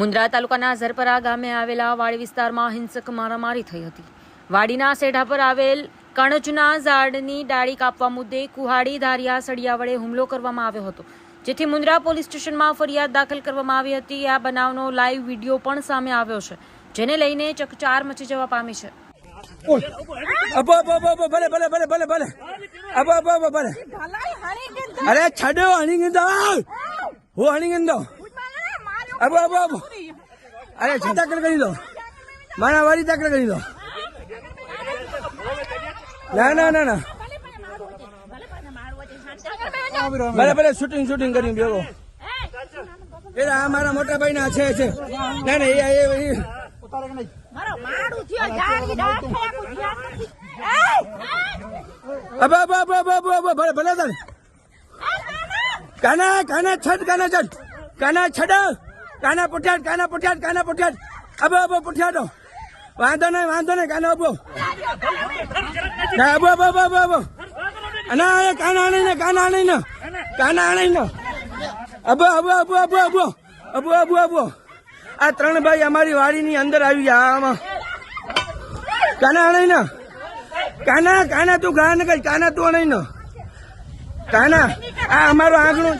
મુન્દ્રા તાલુકાના ઝરપરા ગામે આવેલા વાડી વિસ્તારમાં હિંસક મારામારી થઈ હતી. વાડીના સેઢા પર આવેલ કણજના ઝાડની ડાળી કાપવા મુદ્દે કુહાડી ધારિયા સળિયા વડે હુમલો કરવામાં આવ્યો હતો. જેથી મુન્દ્રા પોલીસ સ્ટેશનમાં ફરિયાદ દાખલ કરવામાં આવી હતી. આ બનાવનો લાઈવ વીડિયો પણ સામે આવ્યો છે જેને લઈને ચકચાર મચી જવા પામી છે. અરે છડો હણી ગંદો હું. હણી ગંદો આબો આબો આબો. અરે દાખલ કરી દો. મારા વાળી દાખલ કરી દો. ના ના ના ના. ભલે ભલે શૂટિંગ શૂટિંગ કરીને ભેગો એટલે આ મારા મોટા ભાઈ ના છે છે. ના ના, એ એ ભલે ભલે કાના કાના છડ કાના છટ કાના, છડા. કાના પુઠાડ કાના પુઠાડ કાના પુઠાડ અબો અબો પઠાડો વાંધો નહીં વાંધો નહીં, કાના અબો ના અબો અબો અબો અબો ના કાના આણી ને કાના આણી ને કાના આણી ને અબો અબો અબો અબો અબો અબો અબો અબો આ ત્રણ ભાઈ અમારી વાડીની અંદર આવી ગયા આમાં. કાના આણી ને કાના કાના તું ગાન કઈ કાના તું આણી ને કાના, આ અમારું આંગણું